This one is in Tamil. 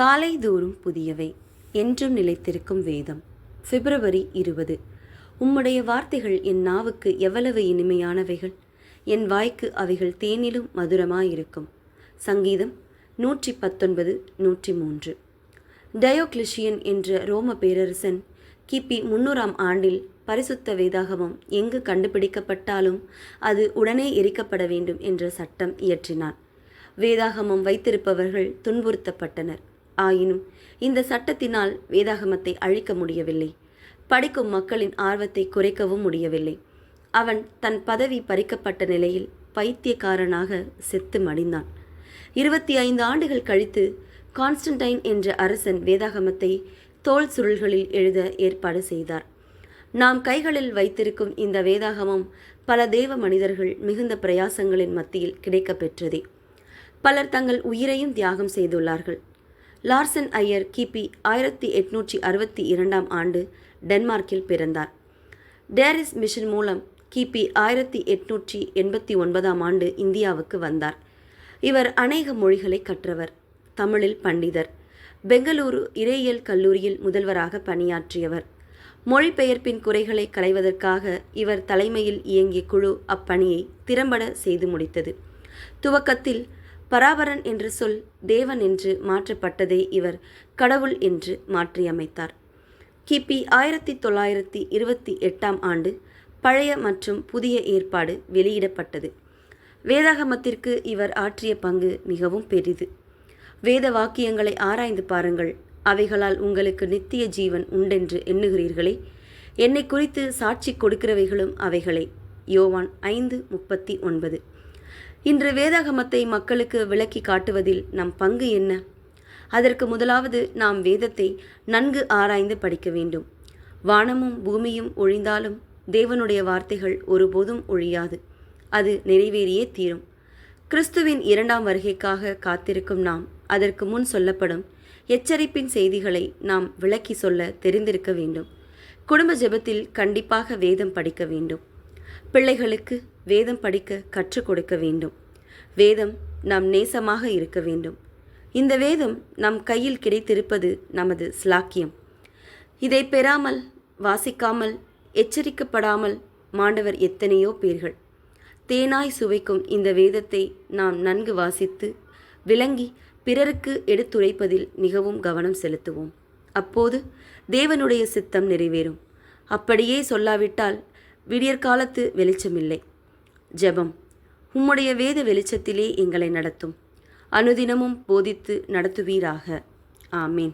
காலை தோறும் புதியவை என்றும் நிலைத்திருக்கும் வேதம். பிப்ரவரி இருபது. உம்முடைய வார்த்தைகள் என் நாவுக்கு எவ்வளவு இனிமையானவைகள். என் வாய்க்கு அவைகள் தேனிலும் மதுரமாயிருக்கும். சங்கீதம் நூற்றி பத்தொன்பது நூற்றி மூன்று டயோக்ளிஷியன் என்ற ரோம பேரரசன் கிபி முன்னூறாம் ஆண்டில் பரிசுத்த வேதாகமம் எங்கு கண்டுபிடிக்கப்பட்டாலும் அது உடனே எரிக்கப்பட வேண்டும் என்ற சட்டம் இயற்றினான். வேதாகமம் வைத்திருப்பவர்கள் துன்புறுத்தப்பட்டனர். ஆயினும் இந்த சட்டத்தினால் வேதாகமத்தை அழிக்க முடியவில்லை. படிக்கும் மக்களின் ஆர்வத்தை குறைக்கவும் முடியவில்லை. அவன் தன் பதவி பறிக்கப்பட்ட நிலையில் பைத்தியக்காரனாக செத்து மடிந்தான். இருபத்தி ஐந்து ஆண்டுகள் கழித்து கான்ஸ்டன்டைன் என்ற அரசன் வேதாகமத்தை தோல் சுருள்களில் எழுத ஏற்பாடு செய்தார். நாம் கைகளில் வைத்திருக்கும் இந்த வேதாகமம் பல தேவ மனிதர்கள் மிகுந்த பிரயாசங்களின் மத்தியில் கிடைக்கப்பெற்றதே. பலர் தங்கள் உயிரையும் தியாகம் செய்துள்ளார்கள். லார்சன் ஐயர் கிபி ஆயிரத்தி எட்நூற்றி அறுபத்தி இரண்டாம் ஆண்டு டென்மார்க்கில் பிறந்தார். டேரிஸ் மிஷன் மூலம் கிபி ஆயிரத்தி எட்நூற்றி எண்பத்தி ஒன்பதாம் ஆண்டு இந்தியாவுக்கு வந்தார். இவர் அநேக மொழிகளை கற்றவர். தமிழில் பண்டிதர். பெங்களூரு இறையியல் கல்லூரியில் முதல்வராக பணியாற்றியவர். மொழிபெயர்ப்பின் குறைகளை களைவதற்காக இவர் தலைமையில் இயங்கிய குழு அப்பணியை திறம்பட செய்து முடித்தது. துவக்கத்தில் பராபரன் என்ற சொல் தேவன் என்று மாற்றப்பட்டதை இவர் கடவுள் என்று மாற்றியமைத்தார். கிபி ஆயிரத்தி தொள்ளாயிரத்தி இருபத்தி எட்டாம் ஆண்டு பழைய மற்றும் புதிய ஏற்பாடு வெளியிடப்பட்டது. வேதாகமத்திற்கு இவர் ஆற்றிய பங்கு மிகவும் பெரிது. வேத வாக்கியங்களை ஆராய்ந்து பாருங்கள். அவைகளால் உங்களுக்கு நித்திய ஜீவன் உண்டென்று எண்ணுகிறீர்களே. என்னை குறித்து சாட்சி கொடுக்கிறவைகளும் அவைகளே. யோவான் ஐந்து முப்பத்தி ஒன்பது. இன்று வேதாகமத்தை மக்களுக்கு விளக்கி காட்டுவதில் நம் பங்கு என்ன? அதற்கு முதலாவது நாம் வேதத்தை நன்கு ஆராய்ந்து படிக்க வேண்டும். வானமும் பூமியும் ஒழிந்தாலும் தேவனுடைய வார்த்தைகள் ஒருபோதும் ஒழியாது. அது நிறைவேறியே தீரும். கிறிஸ்துவின் இரண்டாம் வருகைக்காக காத்திருக்கும் நாம் அதற்கு முன் சொல்லப்படும் எச்சரிப்பின் செய்திகளை நாம் விளக்கி சொல்ல தெரிந்திருக்க வேண்டும். குடும்ப ஜெபத்தில் கண்டிப்பாக வேதம் படிக்க வேண்டும். பிள்ளைகளுக்கு வேதம் படிக்க கற்றுக் கொடுக்க வேண்டும். வேதம் நம் நேசமாக இருக்க வேண்டும். இந்த வேதம் நம் கையில் கிடைத்திருப்பது நமது ஸ்லாக்கியம் இதை பெறாமல் வாசிக்காமல் எச்சரிக்கப்படாமல் மாண்டவர் எத்தனையோ பேர்கள். தேனாய் சுவைக்கும் இந்த வேதத்தை நாம் நன்கு வாசித்து விளங்கி பிறருக்கு எடுத்துரைப்பதில் மிகவும் கவனம் செலுத்துவோம். அப்போது தேவனுடைய சித்தம் நிறைவேறும். அப்படியே சொல்லாவிட்டால் விடியற்காலத்து வெளிச்சமில்லை. ஜெபம். உம்முடைய வேத வெளிச்சத்திலே எங்களை நடத்தும். அனுதினமும் போதித்து நடத்துவீராக. ஆமீன்.